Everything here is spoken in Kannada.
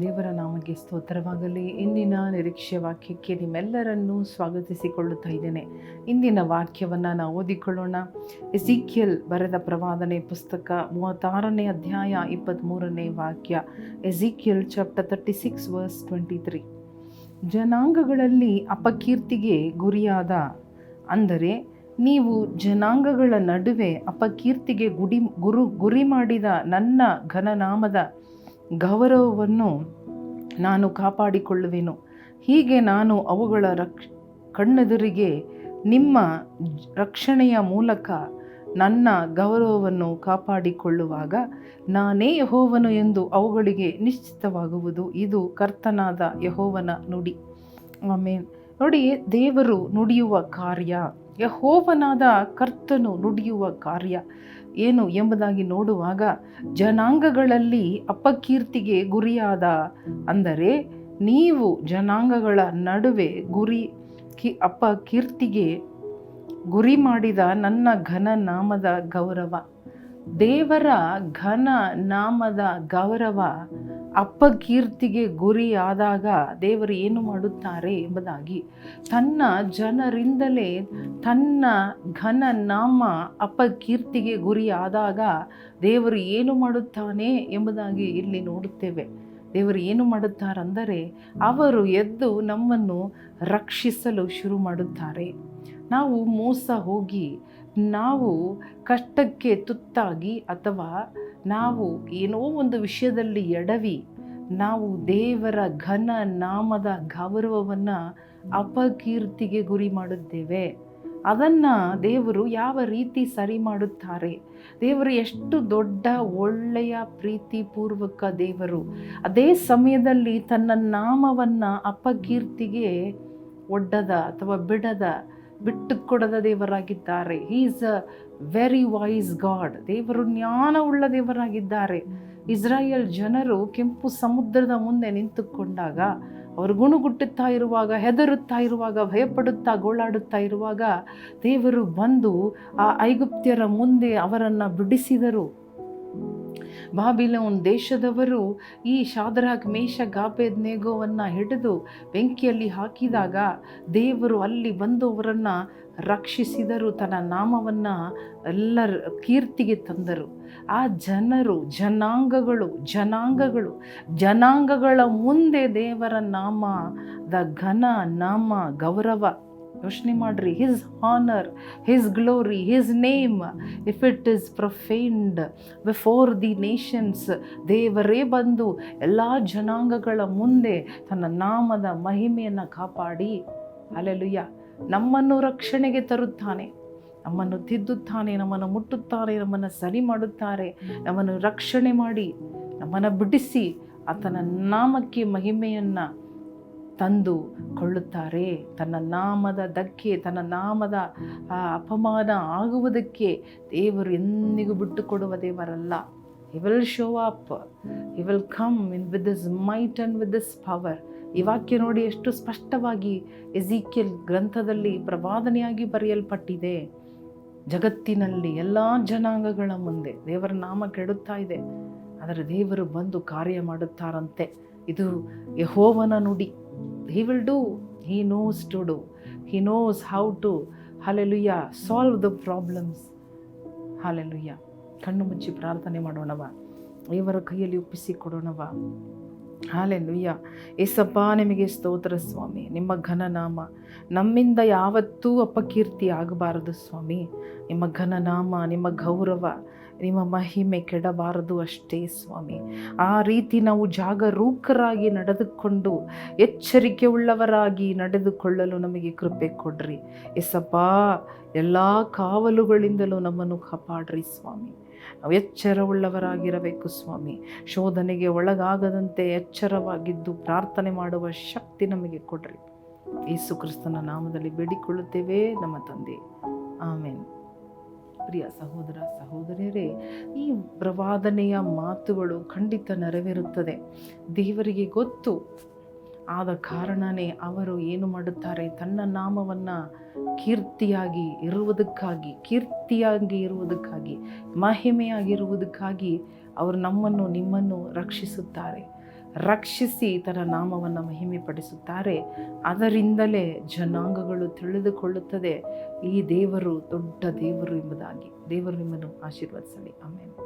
ದೇವರ ನಾಮಕ್ಕೆ ಸ್ತೋತ್ರವಾಗಲಿ. ಇಂದಿನ ನಿರೀಕ್ಷೆ ವಾಕ್ಯಕ್ಕೆ ನಿಮ್ಮೆಲ್ಲರನ್ನೂ ಸ್ವಾಗತಿಸಿಕೊಳ್ಳುತ್ತಾ ಇದ್ದೇನೆ. ಇಂದಿನ ವಾಕ್ಯವನ್ನು ನಾವು ಓದಿಕೊಳ್ಳೋಣ. ಎಸಿಕ್ಯಲ್ ಬರೆದ ಪ್ರವಾದನೆ ಪುಸ್ತಕ ಮೂವತ್ತಾರನೇ ಅಧ್ಯಾಯ ಇಪ್ಪತ್ತ್ಮೂರನೇ ವಾಕ್ಯ. Ezekiel chapter thirty six verse twenty three. ಜನಾಂಗಗಳಲ್ಲಿ ಅಪಕೀರ್ತಿಗೆ ಗುರಿಯಾದ ಅಂದರೆ ನೀವು ಜನಾಂಗಗಳ ನಡುವೆ ಅಪಕೀರ್ತಿಗೆ ಗುಡಿ ಗುರು ಗುರಿ ಮಾಡಿದ ನನ್ನ ಘನನಾಮದ ಗೌರವವನ್ನು ನಾನು ಕಾಪಾಡಿಕೊಳ್ಳುವೆನು. ಹೀಗೆ ನಾನು ಅವುಗಳ ರಕ್ಷ, ಕಣ್ಣೆದುರಿಗೆ ನಿಮ್ಮ ರಕ್ಷಣೆಯ ಮೂಲಕ ನನ್ನ ಗೌರವವನ್ನು ಕಾಪಾಡಿಕೊಳ್ಳುವಾಗ ನಾನೇ ಯಹೋವನು ಎಂದು ಅವುಗಳಿಗೆ ನಿಶ್ಚಿತವಾಗುವುದು. ಇದು ಕರ್ತನಾದ ಯಹೋವನ ನುಡಿ. ಆಮೇನ್. ನೋಡಿ, ದೇವರು ನುಡಿಯುವ ಕಾರ್ಯ. ಯಹೋವನಾದ ಕರ್ತನು ನುಡಿಯುವ ಕಾರ್ಯ ಏನು ಎಂಬುದಾಗಿ ನೋಡುವಾಗ ಜನಾಂಗಗಳಲ್ಲಿ ಅಪಕೀರ್ತಿಗೆ ಗುರಿಯಾದ ಅಂದರೆ ನೀವು ಜನಾಂಗಗಳ ನಡುವೆ ಗುರಿ ಕಿ ಅಪಕೀರ್ತಿಗೆ ಗುರಿ ಮಾಡಿದ ನನ್ನ ಘನ ನಾಮದ ಗೌರವ. ದೇವರ ಘನ ನಾಮದ ಗೌರವ ಅಪ್ಪಕೀರ್ತಿಗೆ ಗುರಿಯಾದಾಗ ದೇವರು ಏನು ಮಾಡುತ್ತಾರೆ ಎಂಬುದಾಗಿ ತನ್ನ ಜನರಿಂದಲೇ ತನ್ನ ಘನ ನಾಮ ಅಪಕೀರ್ತಿಗೆ ಗುರಿಯಾದಾಗ ದೇವರು ಏನು ಮಾಡುತ್ತಾನೆ ಎಂಬುದಾಗಿ ಇಲ್ಲಿ ನೋಡುತ್ತೇವೆ. ದೇವರು ಏನು ಮಾಡುತ್ತಾರೆಂದರೆ ಅವರು ಎದ್ದು ನಮ್ಮನ್ನು ರಕ್ಷಿಸಲು ಶುರು ಮಾಡುತ್ತಾರೆ. ನಾವು ಮೋಸ ಹೋಗಿ ನಾವು ಕಷ್ಟಕ್ಕೆ ತುತ್ತಾಗಿ ಅಥವಾ ನಾವು ಏನೋ ಒಂದು ವಿಷಯದಲ್ಲಿ ಎಡವಿ ನಾವು ದೇವರ ಘನ ನಾಮದ ಗೌರವವನ್ನು ಅಪಕೀರ್ತಿಗೆ ಗುರಿ ಮಾಡುತ್ತೇವೆ. ಅದನ್ನು ದೇವರು ಯಾವ ರೀತಿ ಸರಿ ಮಾಡುತ್ತಾರೆ? ದೇವರು ಎಷ್ಟು ದೊಡ್ಡ, ಒಳ್ಳೆಯ, ಪ್ರೀತಿಪೂರ್ವಕ ದೇವರು. ಅದೇ ಸಮಯದಲ್ಲಿ ತನ್ನ ನಾಮವನ್ನು ಅಪಕೀರ್ತಿಗೆ ಒಡ್ಡದ ಅಥವಾ ಬಿಡದ ಬಿಟ್ಟು ಕೊಡದ ದೇವರಾಗಿದ್ದಾರೆ. He is a very wise God ದೇವರು ಜ್ಞಾನವುಳ್ಳ ದೇವರಾಗಿದ್ದಾರೆ. ಇಸ್ರಾಯೇಲ್ ಜನರು ಕೆಂಪು ಸಮುದ್ರದ ಮುಂದೆ ನಿಂತುಕೊಂಡಾಗ, ಅವರು ಗುಣಗುಟ್ಟುತ್ತಾ ಇರುವಾಗ, ಹೆದರುತ್ತಾ ಇರುವಾಗ, ಭಯಪಡುತ್ತಾ ಗೋಳಾಡುತ್ತಾ ಇರುವಾಗ ದೇವರು ಬಂದು ಆ ಐಗುಪ್ತ್ಯರ ಮುಂದೆ ಅವರನ್ನು ಬಿಡಿಸಿದರು. ಬಾಬಿಲೋನ್ ದೇಶದವರು ಈ ಶಾದ್ರಾಗ್ ಮೇಷ ಗಾಪೇದ್ ನೇಗೋವನ್ನು ಹಿಡಿದು ಬೆಂಕಿಯಲ್ಲಿ ಹಾಕಿದಾಗ ದೇವರು ಅಲ್ಲಿ ಬಂದು ಅವರನ್ನು ರಕ್ಷಿಸಿದರು, ತನ್ನ ನಾಮವನ್ನು ಎಲ್ಲರ ಕೀರ್ತಿಗೆ ತಂದರು. ಆ ಜನರು, ಜನಾಂಗಗಳು ಜನಾಂಗಗಳು, ಜನಾಂಗಗಳ ಮುಂದೆ ದೇವರ ನಾಮದ ಘನ, ನಾಮ, ಗೌರವ ಯೋಚನೆ ಮಾಡ್ರಿ. His honour his glory his name if it is profaned before the nations ದೇವರೇ ಬಂದು ಎಲ್ಲ ಜನಾಂಗಗಳ ಮುಂದೆ ತನ್ನ ನಾಮದ ಮಹಿಮೆಯನ್ನು ಕಾಪಾಡಿ. ಅಲ್ಲೆಲುಯ್ಯ ನಮ್ಮನ್ನು ರಕ್ಷಣೆಗೆ ತರುತ್ತಾನೆ. ನಮ್ಮನ್ನು ತಿದ್ದುತ್ತಾನೆ, ನಮ್ಮನ್ನು ಮುಟ್ಟುತ್ತಾರೆ ನಮ್ಮನ್ನು ಸರಿ ಮಾಡುತ್ತಾರೆ. ನಮ್ಮನ್ನು ರಕ್ಷಣೆ ಮಾಡಿ, ನಮ್ಮನ್ನು ಬಿಡಿಸಿ ಆತನ ನಾಮಕ್ಕೆ ಮಹಿಮೆಯನ್ನು ತಂದು ಕೊಳ್ಳುತ್ತಾರೆ. ತನ್ನ ನಾಮದ ಧಕ್ಕೆ, ತನ್ನ ನಾಮದ ಅಪಮಾನ ಆಗುವುದಕ್ಕೆ ದೇವರು ಎಂದಿಗೂ ಬಿಟ್ಟು ಕೊಡುವ ದೇವರಲ್ಲ. He will show up he will come in with this might and with this power ಈ ವಾಕ್ಯ ನೋಡಿ ಎಷ್ಟು ಸ್ಪಷ್ಟವಾಗಿ ಎಜಿಕಿಯಲ್ ಗ್ರಂಥದಲ್ಲಿ ಪ್ರವಾದನೆಯಾಗಿ ಬರೆಯಲ್ಪಟ್ಟಿದೆ. ಜಗತ್ತಿನಲ್ಲಿ ಎಲ್ಲ ಜನಾಂಗಗಳ ಮುಂದೆ ದೇವರ ನಾಮ ಕೆಡುತ್ತಾ ಇದೆ. ಆದರೆ ದೇವರು ಬಂದು ಕಾರ್ಯ ಮಾಡುತ್ತಾರಂತೆ. ಇದು ಯಹೋವನ ನುಡಿ. He will do he knows to do he knows how to hallelujah solve the problems hallelujah ಕಣ್ಣು ಮುಚ್ಚಿ ಪ್ರಾರ್ಥನೆ ಮಾಡೋಣವ. ದೇವರ ಕೈಯಲ್ಲಿ ಒಪ್ಪಿಸಿ ಕೊಡೋಣವ. ಹಾಲೆಲುಯ್ಯ. ಏಸಪ್ಪ, ನಿಮಗೆ ಸ್ತೋತ್ರ ಸ್ವಾಮಿ. ನಿಮ್ಮ ಘನನಾಮ, ನಮ್ಮಿಂದ ಯಾವತ್ತೂ ಅಪಕೀರ್ತಿ ಆಗಬಾರದು ಸ್ವಾಮಿ. ನಿಮ್ಮ ಘನನಾಮ, ನಿಮ್ಮ ಗೌರವ, ನಿಮ್ಮ ಮಹಿಮೆ ಕೆಡಬಾರದು ಅಷ್ಟೇ ಸ್ವಾಮಿ. ಆ ರೀತಿ ನಾವು ಜಾಗರೂಕರಾಗಿ ನಡೆದುಕೊಂಡು, ಎಚ್ಚರಿಕೆ ಉಳ್ಳವರಾಗಿ ನಡೆದುಕೊಳ್ಳಲು ನಮಗೆ ಕೃಪೆ ಕೊಡ್ರಿ. ಎಸಪ್ಪ ಎಲ್ಲ ಕಾವಲುಗಳಿಂದಲೂ ನಮ್ಮನ್ನು ಕಾಪಾಡ್ರಿ ಸ್ವಾಮಿ. ಎಚ್ಚರವುಳ್ಳವರಾಗಿರಬೇಕು ಸ್ವಾಮಿ. ಶೋಧನೆಗೆ ಒಳಗಾಗದಂತೆ ಎಚ್ಚರವಾಗಿದ್ದು ಪ್ರಾರ್ಥನೆ ಮಾಡುವ ಶಕ್ತಿ ನಮಗೆ ಕೊಡ್ರಿ. ಯೇಸು ಕ್ರಿಸ್ತನ ನಾಮದಲ್ಲಿ ಬೇಡಿಕೊಳ್ಳುತ್ತೇವೆ ನಮ್ಮ ತಂದೆ. ಆಮೇನ್. ಪ್ರಿಯ ಸಹೋದರ, ಸಹೋದರಿಯರೇ, ಈ ಪ್ರವಾದನೆಯ ಮಾತುಗಳು ಖಂಡಿತ ನೆರವೇರುತ್ತದೆ. ದೇವರಿಗೆ ಗೊತ್ತು ಆದ ಕಾರಣನೇ ಅವರು ಏನು ಮಾಡುತ್ತಾರೆ? ತನ್ನ ನಾಮವನ್ನು ಕೀರ್ತಿಯಾಗಿ ಇರುವುದಕ್ಕಾಗಿ ಕೀರ್ತಿಯಾಗಿ ಇರುವುದಕ್ಕಾಗಿ, ಮಹಿಮೆಯಾಗಿರುವುದಕ್ಕಾಗಿ ಅವರು ನಮ್ಮನ್ನು, ನಿಮ್ಮನ್ನು ರಕ್ಷಿಸುತ್ತಾರೆ. ರಕ್ಷಿಸಿ ತನ್ನ ನಾಮವನ್ನು ಮಹಿಮೆಪಡಿಸುತ್ತಾರೆ. ಅದರಿಂದಲೇ ಜನಾಂಗಗಳು ತಿಳಿದುಕೊಳ್ಳುತ್ತದೆ. ಈ ದೇವರು ದೊಡ್ಡ ದೇವರು ಎಂಬುದಾಗಿ. ದೇವರು ನಿಮ್ಮನ್ನು ಆಶೀರ್ವದಿಸಲಿ. ಆಮೇಲೆ